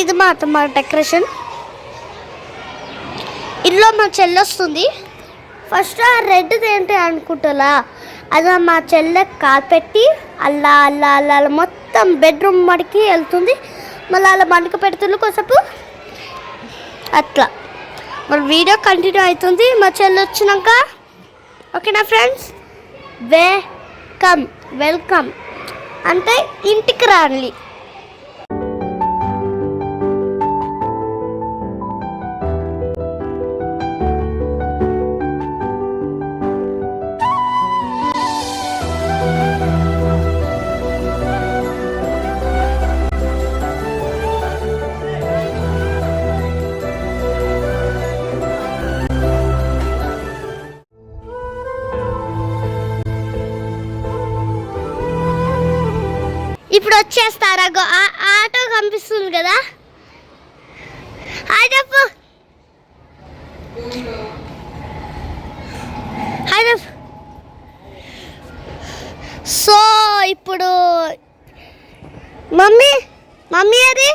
ఇది మాత్రం మా డెకరేషన్. ఇందులో మా చెల్లి వస్తుంది. ఫస్ట్ ఆ రెడ్ది ఏంటి అనుకుంటారా అది మా చెల్లె కాపెట్టి అల్లా అల్లా అల్లా అలా మొత్తం బెడ్రూమ్ మడికి వెళ్తుంది. మళ్ళీ అలా మడక పెడుతుంది కొసపు అట్లా. మరి వీడియో కంటిన్యూ అవుతుంది. మా చెల్లి వచ్చినాక. ఓకేనా ఫ్రెండ్స్ వెల్కమ్ వెల్కమ్ అంటే ఇంటికి రాలి ఇప్పుడు వచ్చేస్తారా? గో- ఆటో కనిపిస్తుంది కదా? హాయ్ చెప్పు చెప్పు సో ఇప్పుడు మమ్మీ మమ్మీ అది?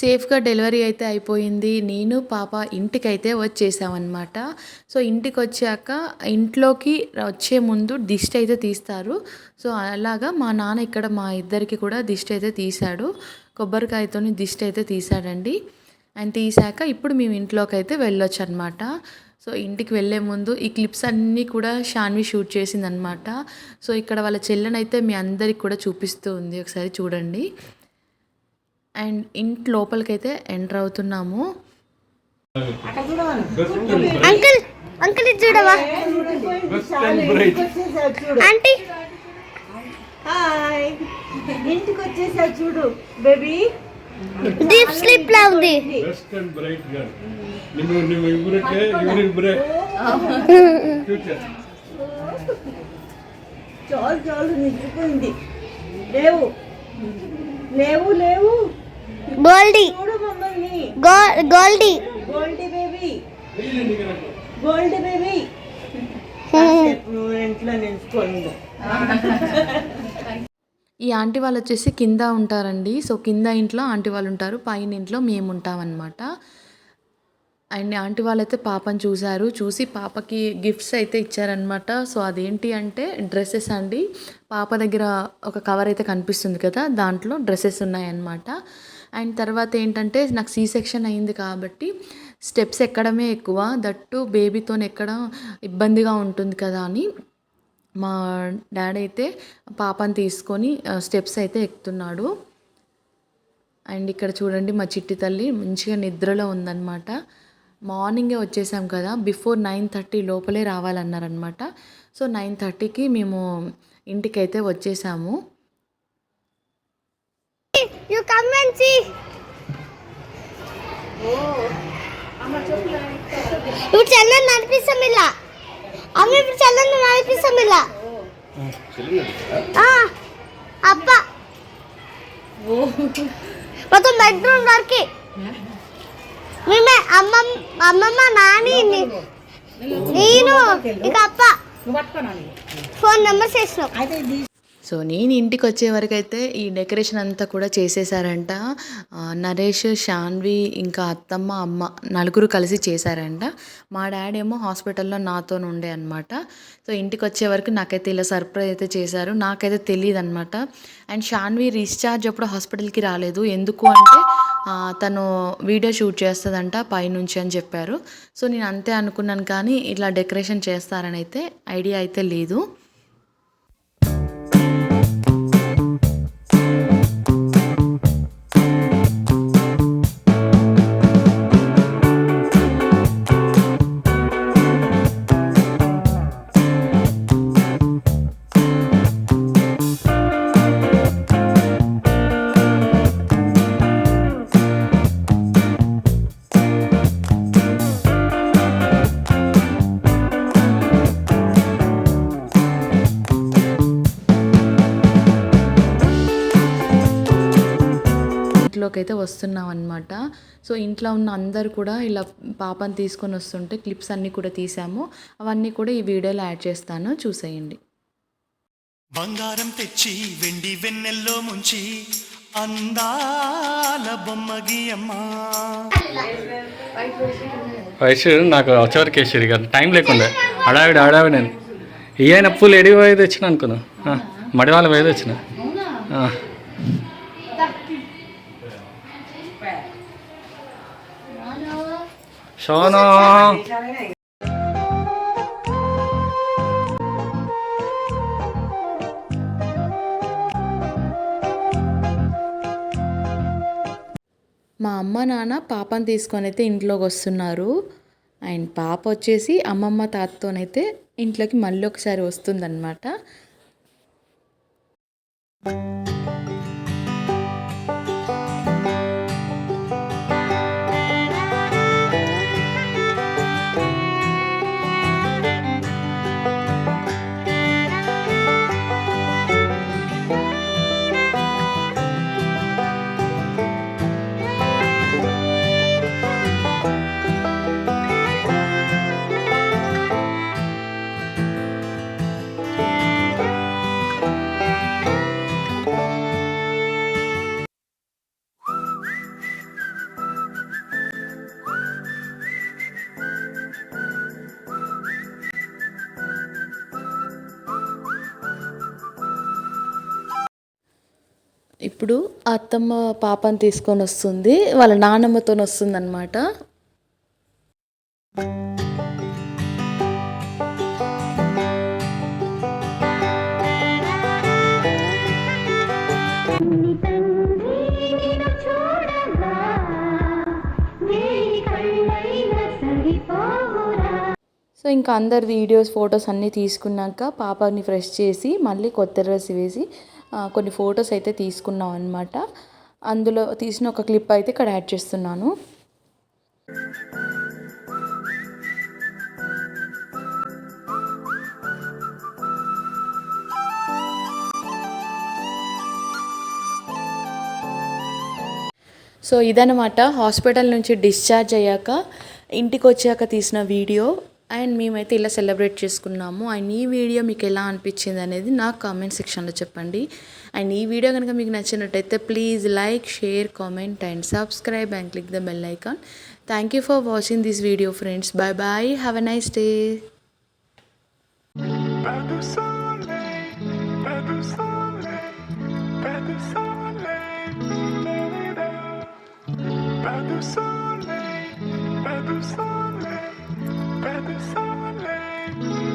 సేఫ్గా డెలివరీ అయితే అయిపోయింది. నేను పాప ఇంటికైతే వచ్చేసామన్నమాట. సో ఇంటికి వచ్చాక ఇంట్లోకి వచ్చే ముందు దిష్టి అయితే తీస్తారు. సో అలాగా మా నాన్న ఇక్కడ మా ఇద్దరికి కూడా దిష్టి అయితే తీశాడు. కొబ్బరికాయతో దిష్టి అయితే తీశాడండి. ఆయన తీసాక ఇప్పుడు మేము ఇంట్లోకి అయితే వెళ్ళొచ్చు అనమాట సో ఇంటికి వెళ్ళే ముందు ఈ క్లిప్స్ అన్నీ కూడా షాన్వి షూట్ చేసిందనమాట సో ఇక్కడ వాళ్ళ చెల్లెనైతే మీ అందరికి కూడా చూపిస్తూ ఉంది. ఒకసారి చూడండి. అండ్ ఇంటి లోపలికైతే ఎంటర్ అవుతున్నాము. అంకుల్ అంకుల్ చూడవా? ఆంటీ. ఇంటికి వచ్చేసా చూడు బేబీ. డీప్ స్లీప్ లా ఉంది బెస్ట్ అండ్ బ్రైట్ గర్ల్ నిన్ను నిన్ను ఫ్యూచర్ చాలు చాలు నిద్రపోయింది. లేవు. లేవు లేవు. Goldie. Goldie. Gold baby. Gold baby. ఇంట్లో ఈ ఆంటీ వాళ్ళు వచ్చేసి కింద ఉంటారండి. సో కింద ఇంట్లో ఆంటీ వాళ్ళు ఉంటారు. పైన ఇంట్లో మేము ఉంటామన్నమాట. అండ్ ఆంటీ వాళ్ళైతే పాపని చూశారు. చూసి పాపకి గిఫ్ట్స్ అయితే ఇచ్చారనమాట సో అదేంటి అంటే డ్రెస్సెస్ అండి. పాప దగ్గర ఒక కవర్ అయితే కనిపిస్తుంది కదా. దాంట్లో డ్రెస్సెస్ ఉన్నాయన్నమాట. అండ్ తర్వాత ఏంటంటే నాకు సీ సెక్షన్ అయింది కాబట్టి స్టెప్స్ ఎక్కడమే ఎక్కువ. దట్టు బేబీతో ఎక్కడం ఇబ్బందిగా ఉంటుంది కదా అని మా డాడీ అయితే పాపని తీసుకొని స్టెప్స్ అయితే ఎక్కుతున్నాడు. అండ్ ఇక్కడ చూడండి మా చిట్టి తల్లి మంచిగా నిద్రలో ఉందన్నమాట. మార్నింగే వచ్చేసాం కదా బిఫోర్ నైన్ థర్టీ లోపలే రావాలన్నారనమాట సో నైన్ థర్టీకి మేము ఇంటికైతే వచ్చేసాము. యు కమ్ అండ్ సీ ఇప్పుడు చల్లని నడిపిస్తాం ఇలా అమ్మ ఇప్పుడు చల్లని నడిపిస్తాం ఇలా అప్ప. మొత్తం బెడ్రూమ్ వరకు. మేమే అమ్మమ్మ అమ్మమ్మ నాని నేను ఇక అప్ప. ఫోన్ నెంబర్స్ వేసినాం సో నేను ఇంటికి వచ్చే వరకు అయితే ఈ డెకరేషన్ అంతా కూడా చేసేసారంట నరేష్ శాన్వి ఇంకా అత్తమ్మ అమ్మ నలుగురు కలిసి చేశారంట. మా డాడీ ఏమో హాస్పిటల్లో నాతో ఉండే అనమాట సో ఇంటికి వచ్చే వరకు నాకైతే ఇలా సర్ప్రైజ్ అయితే చేశారు. నాకైతే తెలియదు అనమాట అండ్ శాన్వి రీఛార్జ్ అప్పుడు హాస్పిటల్కి రాలేదు. ఎందుకు అంటే తను వీడియో షూట్ చేస్తుందంట పైనుంచి అని చెప్పారు. సో నేను అంతే అనుకున్నాను కానీ ఇట్లా డెకరేషన్ చేస్తారని అయితే ఐడియా అయితే లేదు. అయితే వస్తున్నాం అనమాట సో ఇంట్లో ఉన్న అందరు కూడా ఇలా పాపని తీసుకొని వస్తుంటే క్లిప్స్ అన్నీ కూడా తీసాము. అవన్నీ కూడా ఈ వీడియోలో యాడ్ చేస్తాను. చూసేయండి. బంగారం తెచ్చి వెండి వెన్నెల్లో ముంచి అందాల బొమ్మ గీయమ్మా. వయసు నాకు వచ్చేవరకు వేసారు ఇక టైం లేకుండే. హడావిడి హడావిడి నేను. ఈయన పూలు ఎడిగి పోయేది వచ్చిన అనుకున్నా. ఆ, మడివాళ్ళ పోయేది వచ్చిన సోను మా అమ్మ నాన్న పాపని తీసుకొని అయితే ఇంట్లోకి వస్తున్నారు. అండ్ పాప వచ్చేసి అమ్మమ్మ తాతతోనైతే ఇంట్లోకి మళ్ళీ ఒకసారి వస్తుందన్నమాట. ఇప్పుడు అత్తమ్మ పాపని తీసుకొని వస్తుంది వాళ్ళ నాన్నమ్మతో వస్తుంది అనమాట సో ఇంకా అందరు వీడియోస్ ఫొటోస్ అన్నీ తీసుకున్నాక పాపని ఫ్రెష్ చేసి మళ్ళీ కొత్త డ్రెస్ వేసి కొన్ని ఫొటోస్ అయితే తీసుకున్నాం అనమాట అందులో తీసిన ఒక క్లిప్ అయితే ఇక్కడ యాడ్ చేస్తున్నాను. సో ఇదనమాట హాస్పిటల్ నుంచి డిశ్చార్జ్ అయ్యాక ఇంటికి వచ్చాక తీసిన వీడియో. అండ్ మేమైతే ఇలా సెలబ్రేట్ చేసుకున్నాము. అండ్ ఈ వీడియో మీకు ఎలా అనిపించింది అనేది నాకు కామెంట్ సెక్షన్లో చెప్పండి. అండ్ ఈ వీడియో కనుక మీకు నచ్చినట్టయితే please like share comment and subscribe and click the bell icon. Thank you for watching this video friends bye bye have a nice day pas de soleil, pas de soleil.